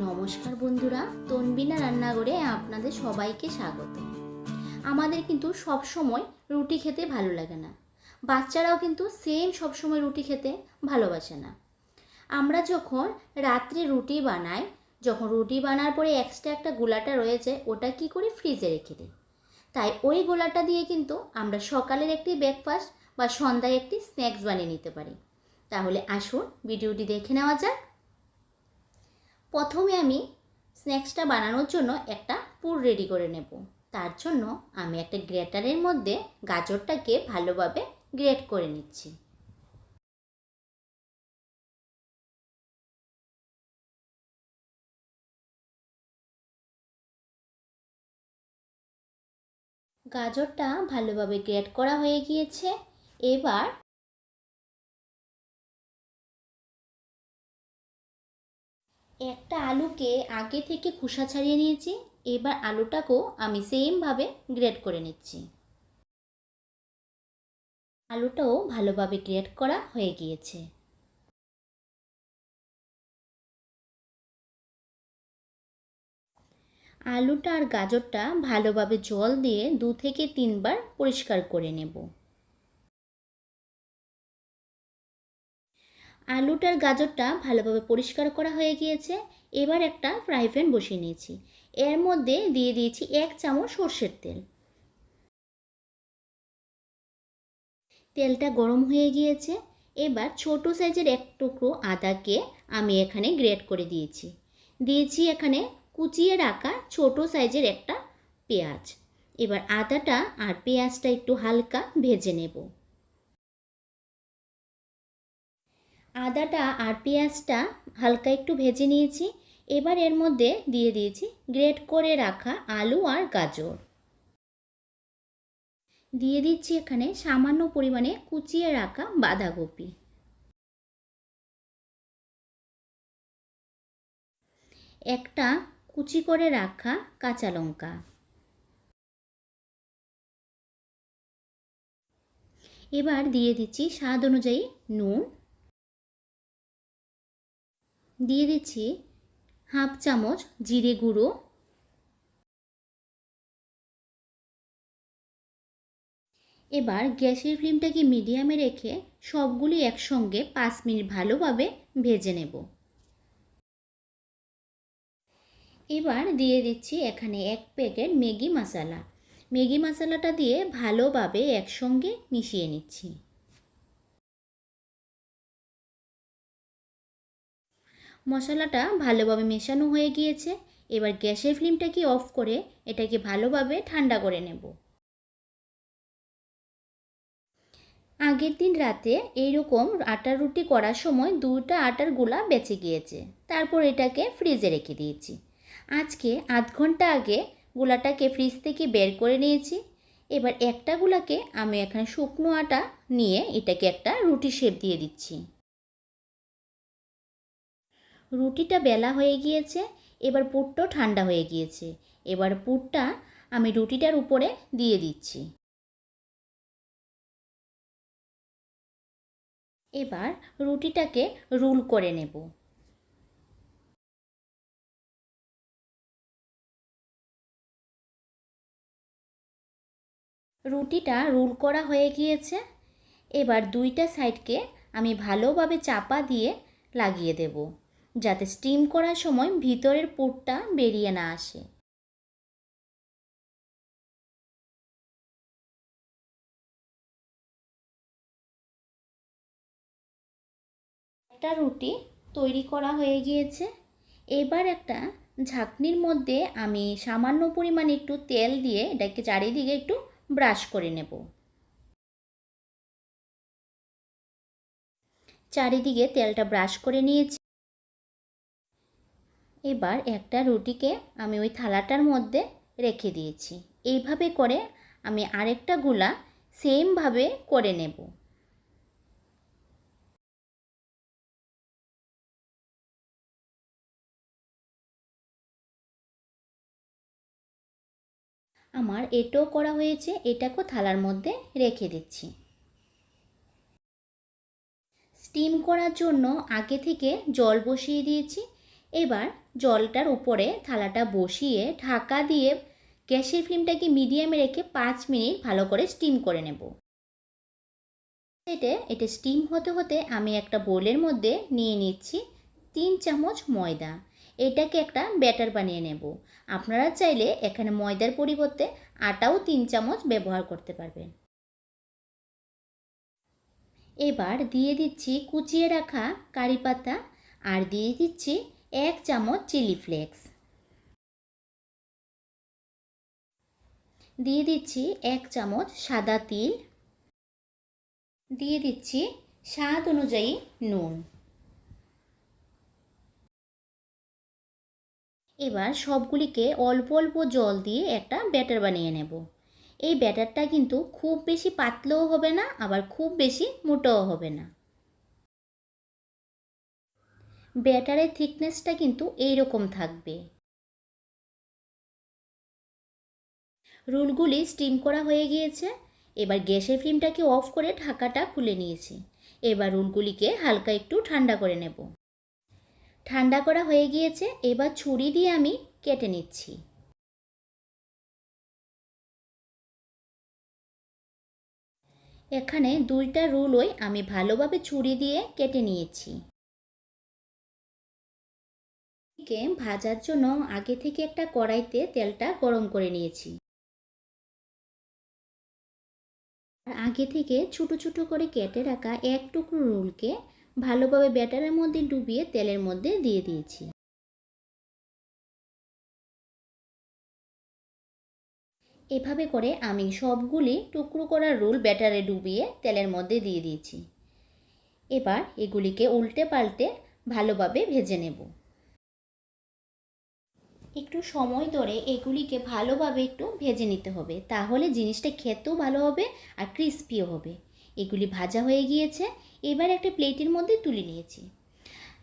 নমস্কার বন্ধুরা, তনবিনা রান্নাঘরে আপনাদের সবাইকে স্বাগত। আমাদের কিন্তু সব সময় রুটি খেতে ভালো লাগে না। বাচ্চারাও কিন্তু সেম সব সময় রুটি খেতে ভালোবাসে না। আমরা যখন রাত্রে রুটি বানাই, যখন রুটি বানার পরে এক্সট্রা একটা গোলাটা রয়েছে, ওটা কি করি ফ্রিজে রেখে দিই? তাই ওই গোলাটা দিয়ে কিন্তু আমরা সকালের একটি ব্রেকফাস্ট বা সন্ধ্যায় একটি স্ন্যাক্স বানিয়ে নিতে পারি। তাহলে আসুন, ভিডিওটি দেখে নেওয়া যাক। প্রথমে আমি স্ন্যাক্সটা বানানোর জন্য একটা পুর রেডি করে নেব। তার জন্য আমি একটা গ্রেটারের মধ্যে গাজরটাকে ভালোভাবে গ্রেট করে নিচ্ছি। গাজরটা ভালোভাবে গ্রেট করা হয়ে গিয়েছে। এবার একটা আলুকে আগে থেকে খোসা ছাড়িয়ে নিয়েছি, এবার আলুটাকেও আমি সেমভাবে গ্রেড করে নিচ্ছি। আলুটাও ভালোভাবে গ্রেড করা হয়ে গিয়েছে। আলুটা আর গাজরটা ভালোভাবে জল দিয়ে দু থেকে তিনবার পরিষ্কার করে নেব। আলুটার গাজরটা ভালোভাবে পরিষ্কার করা হয়ে গিয়েছে। এবার একটা ফ্রাই প্যান বসিয়ে নিয়েছি। এর মধ্যে দিয়ে দিয়েছি এক চামচ সর্ষের তেল। তেলটা গরম হয়ে গিয়েছে। এবার ছোট সাইজের এক টুকরো আদাকে আমি এখানে গ্রেট করে দিয়েছি। দিয়েছি এখানে কুচিয়ে রাখা ছোট সাইজের একটা পেঁয়াজ। এবার আদাটা আর পেঁয়াজটা একটু হালকা ভেজে নেব। আদাটা আর পেঁয়াজটা হালকা একটু ভেজে নিয়েছি। এবার এর মধ্যে দিয়ে দিয়েছি গ্রেট করে রাখা আলু আর গাজর। দিয়ে দিচ্ছি এখানে সামান্য পরিমাণে কুচিয়ে রাখা বাঁধাকপি। একটা কুচি করে রাখা কাঁচা লঙ্কা। এবার দিয়ে দিচ্ছি স্বাদ অনুযায়ী নুন। দিয়ে দিচ্ছি হাফ চামচ জিরে গুঁড়ো। এবার গ্যাসের ফ্লেমটাকে মিডিয়ামে রেখে সবগুলি একসঙ্গে পাঁচ মিনিট ভালোভাবে ভেজে নেব। এবার দিয়ে দিচ্ছি এখানে এক প্যাকেট ম্যাগি মশলা। ম্যাগি মশলাটা দিয়ে ভালোভাবে একসঙ্গে মিশিয়ে নিচ্ছি। মশলাটা ভালোভাবে মেশানো হয়ে গিয়েছে। এবার গ্যাসের ফ্লেমটাকে অফ করে এটাকে ভালোভাবে ঠান্ডা করে নেব। আগের দিন রাতে এইরকম আটার রুটি করার সময় দুটা আটার গোলা বেঁচে গিয়েছে। তারপর এটাকে ফ্রিজে রেখে দিয়েছি। আজকে আধ ঘণ্টা আগে গোলাটাকে ফ্রিজ থেকে বের করে নিয়েছি। এবার একটা গোলাকে আমি এখানে শুকনো আটা নিয়ে এটাকে একটা রুটি শেপ দিয়ে দিচ্ছি। রুটিটা বেলা হয়ে গিয়েছে, এবার পুরটাও ঠান্ডা হয়ে গিয়েছে। এবার পুরটা আমি রুটিটার উপরে দিয়ে দিচ্ছি। এবার রুটিটাকে রুল করে নেব। রুটিটা রুল করা হয়ে গিয়েছে। এবার দুইটা সাইডকে আমি ভালোভাবে চাপা দিয়ে লাগিয়ে দেব। যাতে স্টিম করার সময় ভিতরের পুরটা বেরিয়ে না আসে। একটা রুটি তৈরি করা হয়ে গিয়েছে। এবার একটা ঝাঁকনির মধ্যে আমি সামান্য পরিমাণে একটু তেল দিয়ে এটাকে চারিদিকে একটু ব্রাশ করে নেব। চারিদিকে তেলটা ব্রাশ করে নিয়েছি। এবার একটা রুটিকে আমি ওই থালাটার মধ্যে রেখে দিয়েছি। এইভাবে করে আমি আরেকটা গুলা সেমভাবে করে নেব। আমার এটাও করা হয়েছে, এটাকেও থালার মধ্যে রেখে দিচ্ছি। স্টিম করার জন্য আগে থেকে জল বসিয়ে দিয়েছি। এবার জলটার উপরে থালাটা বসিয়ে ঢাকা দিয়ে গ্যাসের ফ্লেমটাকে মিডিয়ামে রেখে পাঁচ মিনিট ভালো করে স্টিম করে নেব। এটা এটা স্টিম হতে হতে আমি একটা বোলের মধ্যে নিয়ে নিচ্ছি তিন চামচ ময়দা। এটাকে একটা ব্যাটার বানিয়ে নেব। আপনারা চাইলে এখানে ময়দার পরিবর্তে আটাও তিন চামচ ব্যবহার করতে পারবেন। এবার দিয়ে দিচ্ছি কুচিয়ে রাখা কারি পাতা আর দিয়ে দিচ্ছি এক চামচ চিলি ফ্লেক্স। দিয়ে দিচ্ছি এক চামচ সাদা তিল। দিয়ে দিচ্ছি স্বাদ অনুযায়ী নুন। এবার সবগুলিকে অল্প অল্প জল দিয়ে একটা ব্যাটার বানিয়ে নেব। এই ব্যাটারটা কিন্তু খুব বেশি পাতলাও হবে না, আবার খুব বেশি মোটাও হবে না। ব্যাটারের থিকনেসটা কিন্তু এই রকম থাকবে। রুলগুলি স্টিম করা হয়ে গিয়েছে। এবার গ্যাসের ফ্লেমটাকে অফ করে ঢাকাটা খুলে নিয়েছি। এবার রুলগুলিকে হালকা একটু ঠান্ডা করে নেব। ঠান্ডা করা হয়ে গিয়েছে, এবার ছুরি দিয়ে আমি কেটে নিচ্ছি। এখানে দুইটা রুলই আমি ভালোভাবে ছুরি দিয়ে কেটে নিয়েছি। কে ভাজার জন্য আগে থেকে একটা কড়াইতে তেলটা গরম করে নিয়েছি। আগে থেকে ছোটো ছোটো করে কেটে রাখা এক টুকরো রুলকে ভালোভাবে ব্যাটারের মধ্যে ডুবিয়ে তেলের মধ্যে দিয়ে দিয়েছি। এভাবে করে আমি সবগুলি টুকরো করা রোল ব্যাটারে ডুবিয়ে তেলের মধ্যে দিয়ে দিয়েছি। এবার এগুলিকে উল্টে পাল্টে ভালোভাবে ভেজে নেব। একটু সময় ধরে এগুলিকে ভালোভাবে একটু ভেজে নিতে হবে। তাহলে জিনিসটা খেতেও ভালো হবে আর ক্রিস্পিও হবে। এগুলি ভাজা হয়ে গিয়েছে। এবার একটা প্লেটের মধ্যে তুলে নিয়েছি।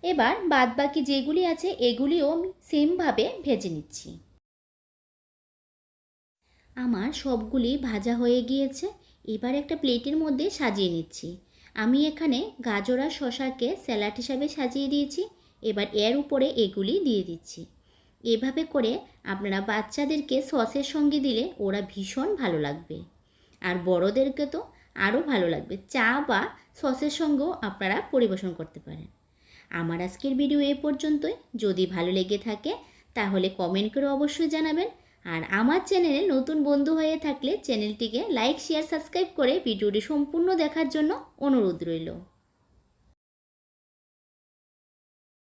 এবার বাদ বাকি যেগুলি আছে এগুলিও আমি সেমভাবে ভেজে নিচ্ছি। আমার সবগুলি ভাজা হয়ে গিয়েছে। এবার একটা প্লেটের মধ্যে সাজিয়ে নিচ্ছি। আমি এখানে গাজর আর শশাকে স্যালাড হিসাবে সাজিয়ে দিয়েছি। এবার এর উপরে এগুলি দিয়ে দিচ্ছি। এভাবে করে আপনারা বাচ্চাদেরকে সসের সঙ্গে দিলে ওরা ভীষণ ভালো লাগবে। আর বড়োদেরকে তো আরও ভালো লাগবে। চা বা সসের সঙ্গেও আপনারা পরিবেশন করতে পারেন। আমার আজকের ভিডিও এ পর্যন্তই। যদি ভালো লেগে থাকে, তাহলে কমেন্ট করে অবশ্যই জানাবেন। আর আমার চ্যানেলে নতুন বন্ধু হয়ে থাকলে চ্যানেলটিকে লাইক শেয়ার সাবস্ক্রাইব করে ভিডিওটি সম্পূর্ণ দেখার জন্য অনুরোধ রইল।